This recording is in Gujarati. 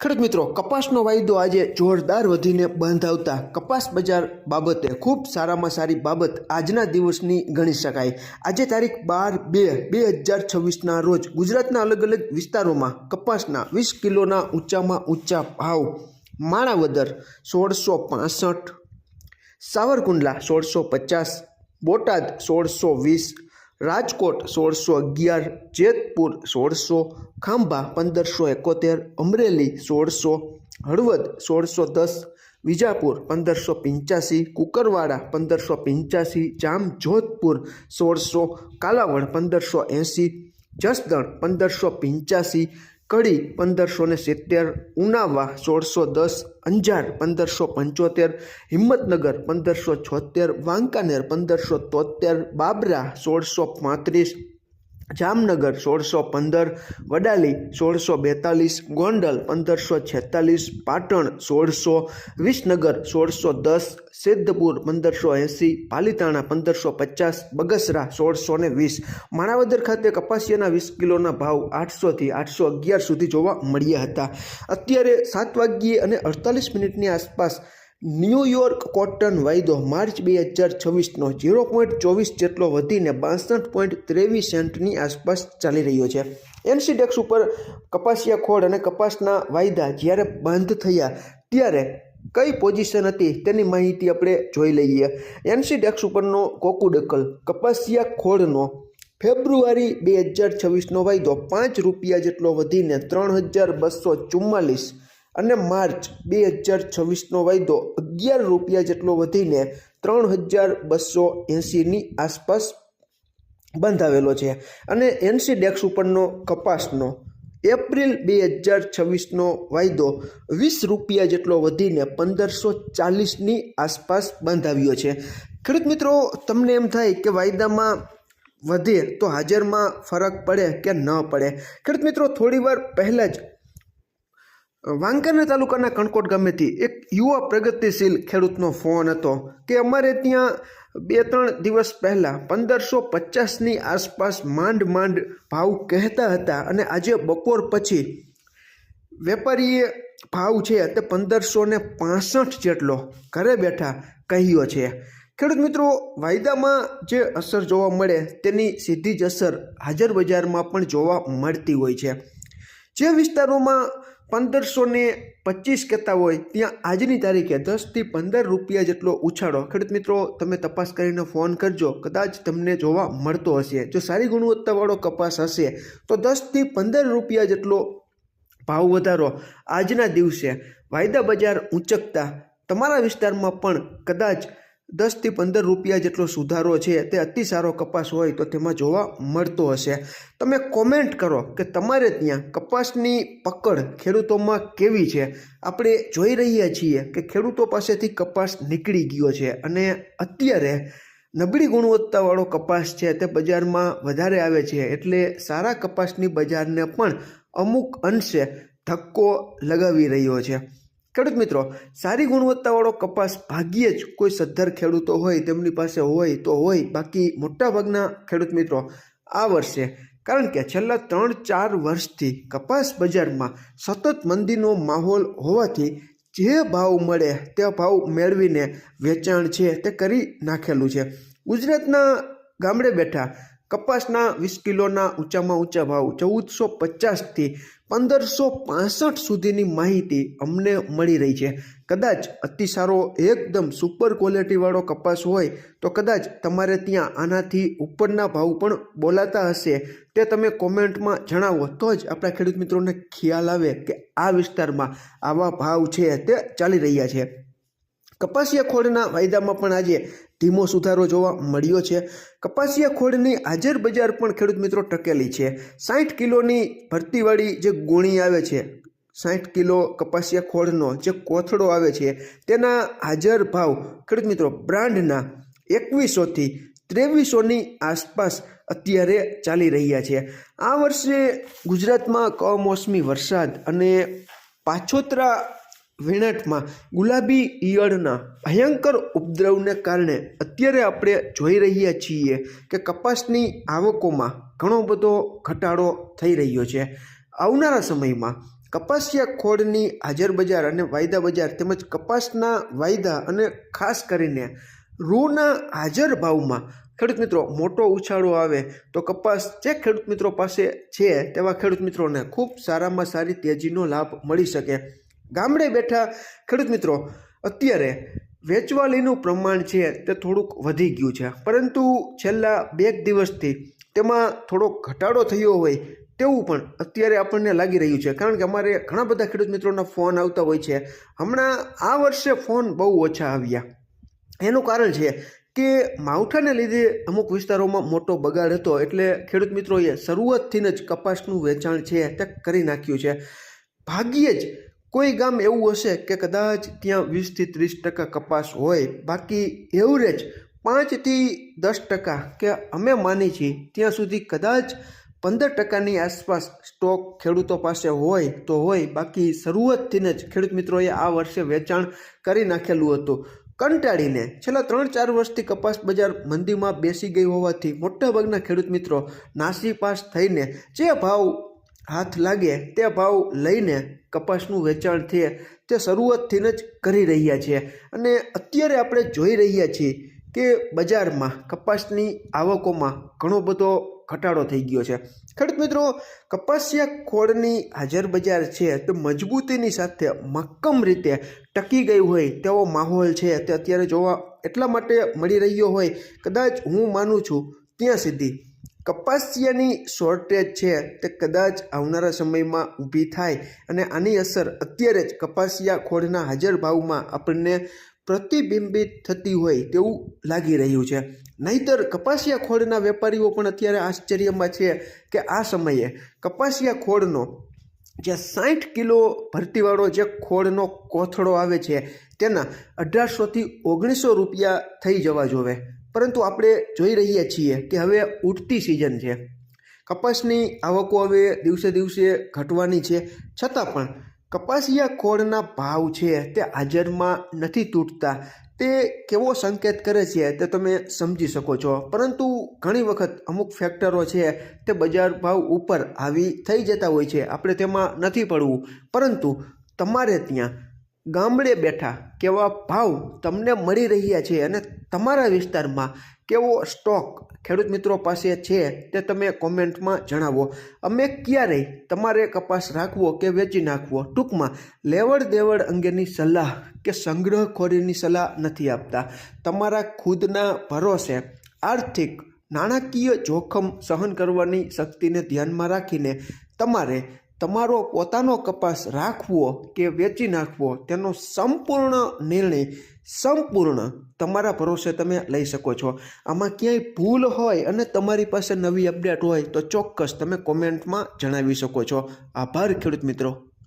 ખેડૂત મિત્રો, કપાસનો વાયદો આજે જોરદાર વધીને બંધ આવતા કપાસ બજાર બાબતે ખૂબ સારામાં સારી બાબત આજના દિવસની ગણી શકાય. આજે તારીખ બાર બે બે હજાર છવ્વીસના રોજ ગુજરાતના અલગ અલગ વિસ્તારોમાં કપાસના વીસ કિલોના ઊંચામાં ઊંચા ભાવ. માણાવદર સોળસો પાસઠ, સાવરકુંડલા સોળસો પચાસ, બોટાદ સોળસો વીસ રાજકોટ સોળસો અગિયાર, જેતપુર સોળસો, ખાંભા પંદરસો એકોતેર, અમરેલી સોળસો, હળવદ સોળસો દસ, વિજાપુર પંદરસો પંચ્યાસી, કુકરવાડા પંદરસો પંચ્યાસી, જામજોધપુર સોળસો, કાલાવડ પંદરસો એંસી જસદણ પંદરસો પંચ્યાસી કડી પંદરસો ને સિત્તેર, ઉનાવા સોળસો દસ, અંજાર પંદરસો પંચોતેર, હિંમતનગર પંદરસો છોતેર, વાંકાનેર પંદરસો તોતેર, બાબરા સોળસો પાંત્રીસ જામનગર સોળસો પંદર, વડાલી સોળસો બેતાલીસ, ગોંડલ પંદરસો છેતાલીસ, પાટણ સોળસો, વિસનગર સોળસો દસ, સિદ્ધપુર પંદરસો એંસી, પાલીતાણા પંદરસો પચાસ, બગસરા સોળસો ને વીસ. માણાવદર ખાતે કપાસિયાના વીસ કિલોના ભાવ આઠસોથી આઠસો અગિયાર સુધી જોવા મળ્યા હતા. અત્યારે સાત વાગ્યે અને અડતાલીસ મિનિટની આસપાસ ન્યૂયોર્ક કોટન વાયદો માર્ચ બે હજાર છવ્વીસનો ઝીરો પોઈન્ટ ચોવીસ જેટલો વધીને બાસઠ પોઈન્ટ ત્રેવીસ સેન્ટની આસપાસ ચાલી રહ્યો છે. એનસીડેક્સ ઉપર કપાસિયા ખોળ અને કપાસના વાયદા જ્યારે બંધ થયા ત્યારે કઈ પોઝિશન હતી તેની માહિતી આપણે જોઈ લઈએ. એનસીડેક્સ ઉપરનો કોકુડકલ કપાસિયા ખોળનો ફેબ્રુઆરી બે હજાર છવ્વીસનો વાયદો પાંચ રૂપિયા જેટલો વધીને ત્રણ હજાર બસો ચુમ્માલીસ અને માર્ચ બે હજાર છવ્વીસનો વાયદો અગિયાર રૂપિયા જેટલો વધીને ત્રણ હજાર બસો એંસીની આસપાસ બંધાવેલો છે. અને એનસી ડેક્સ ઉપરનો કપાસનો એપ્રિલ બે હજાર છવ્વીસનો વાયદો વીસ રૂપિયા જેટલો વધીને પંદરસો ચાલીસની આસપાસ બંધાવ્યો છે. ખેડૂત મિત્રો, તમને એમ થાય કે વાયદામાં વધે તો હાજરમાં ફરક પડે કે ન પડે? ખેડૂત મિત્રો, થોડીવાર પહેલાં જ વાંકાનેર તાલુકાના કણકોટ ગામેથી એક યુવા પ્રગતિશીલ ખેડૂતનો ફોન હતો કે અમારે ત્યાં બે ત્રણ દિવસ પહેલાં પંદરસો પચાસની આસપાસ માંડ માંડ ભાવ કહેતા હતા અને આજે બપોર પછી વેપારીએ ભાવ છે તે પંદરસો ને પાસઠ જેટલો ઘરે બેઠા કહ્યો છે. ખેડૂત મિત્રો, વાયદામાં જે અસર જોવા મળે તેની સીધી જ અસર હાજર બજારમાં પણ જોવા મળતી હોય છે. જે વિસ્તારોમાં પંદરસો ને પચીસ કહેતા હોય, ત્યાં આજની તારીખે દસથી પંદર રૂપિયા જેટલો ઉછાળો. ખેડૂત મિત્રો, તમે તપાસ કરીને ફોન કરજો. કદાચ તમને જોવા મળતો હશે. જો સારી ગુણવત્તાવાળો કપાસ હશે, તો દસથી પંદર રૂપિયા જેટલો ભાવ વધારો આજના દિવસે. વાયદા બજાર ઊંચકતા તમારા વિસ્તારમાં પણ કદાચ દસથી પંદર રૂપિયા જેટલો સુધારો છે, તે અતિ સારો કપાસ હોય તો તેમાં જોવા મળતો હશે. તમે કોમેન્ટ કરો કે તમારે ત્યાં કપાસની પકડ ખેડૂતોમાં કેવી છે? આપણે જોઈ રહ્યા છીએ કે ખેડૂતો પાસેથી કપાસ નીકળી ગયો છે અને અત્યારે નબળી ગુણવત્તાવાળો કપાસ છે તે બજારમાં વધારે આવે છે એટલે સારા કપાસની બજારને પણ અમુક અંશે ધક્કો લગાવી રહ્યો છે. ખેડૂત મિત્રો, સારી ગુણવત્તાવાળો કપાસ ભાગ્યે જ કોઈ સદ્ધર ખેડૂતો હોય, તેમની પાસે હોય તો હોય, બાકી મોટાભાગના ખેડૂત મિત્રો, આ વર્ષે, કારણ કે છેલ્લા ત્રણ ચાર વર્ષથી કપાસ બજારમાં સતત મંદીનો માહોલ હોવાથી જે ભાવ મળે, તે ભાવ મેળવીને વેચાણ છે તે કરી નાખેલું છે. ગુજરાતના ગામડે બેઠા કપાસના વીસ કિલોના ઊંચામાં ઊંચા ભાવ ચૌદસો પચાસથી પંદરસો પાસઠ સુધીની માહિતી અમને મળી રહી છે. કદાચ અતિ સારો, એકદમ સુપર ક્વોલિટીવાળો કપાસ હોય તો કદાચ તમારે ત્યાં આનાથી ઉપરના ભાવ પણ બોલાતા હશે. તે તમે કોમેન્ટમાં જણાવો. તો જ આપણા ખેડૂત મિત્રોને ખ્યાલ આવે કે આ વિસ્તારમાં આવા ભાવ છે તે ચાલી રહ્યા છે. કપાસિયા ખોળના વાયદામાં પણ આજે ધીમો સુધારો જોવા મળ્યો છે. કપાસિયા ખોળની હાજર બજાર પણ ખેડૂત મિત્રો ટકેલી છે. સાઠ કિલોની ભરતીવાળી જે ગુણી આવે છે, સાઠ કિલો કપાસિયા ખોળનો જે કોથળો આવે છે, તેના હાજર ભાવ ખેડૂત મિત્રો બ્રાન્ડના એકવીસોથી ત્રેવીસોની આસપાસ અત્યારે ચાલી રહ્યા છે. આ વર્ષે ગુજરાતમાં કમોસમી વરસાદ અને પાછોતરા વેણાટમાં ગુલાબી ઈયળના ભયંકર ઉપદ્રવને કારણે અત્યારે આપણે જોઈ રહ્યા છીએ કે કપાસની આવકોમાં ઘણો બધો ઘટાડો થઈ રહ્યો છે. આવનારા સમયમાં કપાસિયા ખોળની હાજર બજાર અને વાયદા બજાર તેમજ કપાસના વાયદા અને ખાસ કરીને રૂના હાજર ભાવમાં ખેડૂત મિત્રો મોટો ઉછાળો આવે તો કપાસ જે ખેડૂત મિત્રો પાસે છે તેવા ખેડૂત મિત્રોને ખૂબ સારામાં સારી તેજીનો લાભ મળી શકે. ગામડે બેઠા, ખેડૂત મિત્રો, અત્યારે વેચવાલીનું પ્રમાણ છે તે થોડુંક વધી ગયું છે. પરંતુ છેલ્લા બે દિવસથી તેમાં થોડો ઘટાડો થયો હોય તેવું પણ અત્યારે આપણને લાગી રહ્યું છે. કારણ કે અમારે ઘણા બધા ખેડૂત મિત્રોના ફોન આવતા હોય છે. હમણાં આ વર્ષે ફોન બહુ ઓછા આવ્યા. એનું કારણ છે કે માવઠાને લીધે અમુક વિસ્તારોમાં મોટો બગાડ હતો. એટલે ખેડૂત મિત્રોએ શરૂઆતથી જ કપાસનું વેચાણ છે તે કરી નાખ્યું છે. ભાગ્યે જ કોઈ ગામ એવું હશે કે કદાચ ત્યાં વીસથી ત્રીસ ટકા કપાસ હોય, બાકી એવરેજ પાંચથી દસ ટકા કે અમે માની છીએ ત્યાં સુધી કદાચ પંદર ટકાની આસપાસ સ્ટોક ખેડૂતો પાસે હોય તો હોય, બાકી શરૂઆતથી જ ખેડૂત મિત્રોએ આ વર્ષે વેચાણ કરી નાખેલું હતું. કંટાળીને છેલ્લા ત્રણ ચાર વર્ષથી કપાસ બજાર મંદીમાં બેસી ગઈ હોવાથી મોટાભાગના ખેડૂત મિત્રો નાસીપાસ થઈને જે ભાવ હાથ લાગે તે ભાવ લઈને કપાસનું વેચાણ છે. તે શરૂઆતથી જ કરી રહ્યા છે. અને અત્યારે આપણે જોઈ રહ્યા છીએ કે બજારમાં કપાસની આવકોમાં ઘણો બધો ઘટાડો થઈ ગયો છે. ખેડૂત મિત્રો, કપાસિયા ખોળની હાજર બજાર છે તે મજબૂતીની સાથે મક્કમ રીતે ટકી ગઈ હોય તેવો માહોલ છે. તે અત્યારે જોવા એટલા માટે મળી રહ્યો હોય, કદાચ હું માનું છું, ત્યાં સુધી કપાસિયાની શોર્ટેજ છે તે કદાચ આવનારા સમયમાં ઊભી થાય અને આની અસર અત્યારે જ કપાસિયા ખોળના હાજર ભાવમાં આપણને પ્રતિબિંબિત થતી હોય તેવું લાગી રહ્યું છે. નહીતર કપાસિયા ખોળના વેપારીઓ પણ અત્યારે આશ્ચર્યમાં છે કે આ સમયે કપાસિયા ખોળનો જે સાઠ કિલો ભરતીવાળો જે ખોળનો કોથળો આવે છે તેના અઢારસોથી ઓગણીસો રૂપિયા થઈ જવા જોવે. પરંતુ આપણે જોઈ રહ્યા છીએ કે હવે ઉઠતી સિઝન છે. કપાસની આવકો હવે દિવસે દિવસે ઘટવાની છે. છતાં પણ કપાસિયા ખોળના ભાવ છે તે હાજરમાં નથી તૂટતા. તે કેવો સંકેત કરે છે તે તમે સમજી શકો છો. પરંતુ ઘણી વખત અમુક ફેક્ટરો છે તે બજાર ભાવ ઉપર આવી થઈ જતા હોય છે. આપણે તેમાં નથી પડવું. પરંતુ તમારે ત્યાં ગામડે બેઠા કેવા ભાવ તમને મળી રહ્યા છે અને તમારા વિસ્તારમાં કેવો સ્ટોક ખેડૂત મિત્રો પાસે છે તે તમે કોમેન્ટમાં જણાવો. અમે ક્યારેય તમારે કપાસ રાખવો કે વેચી નાખવો ટૂંકમાં લેવડ દેવડ અંગેની સલાહ કે સંગ્રહખોરીની સલાહ નથી આપતા. તમારા ખુદના ભરોસે આર્થિક નાણાકીય જોખમ સહન કરવાની શક્તિને ધ્યાનમાં રાખીને તમારે તમારો પોતાનો કપાસ રાખવો કે વેચી નાખવો, તેનો સંપૂર્ણ નિર્ણય, સંપૂર્ણ તમારા ભરોસે તમે લઈ શકો છો. આમાં ક્યાંય ભૂલ હોય અને તમારી પાસે નવી અપડેટ હોય તો ચોક્કસ તમે કોમેન્ટમાં જણાવી શકો છો. આભાર ખેડૂત મિત્રો.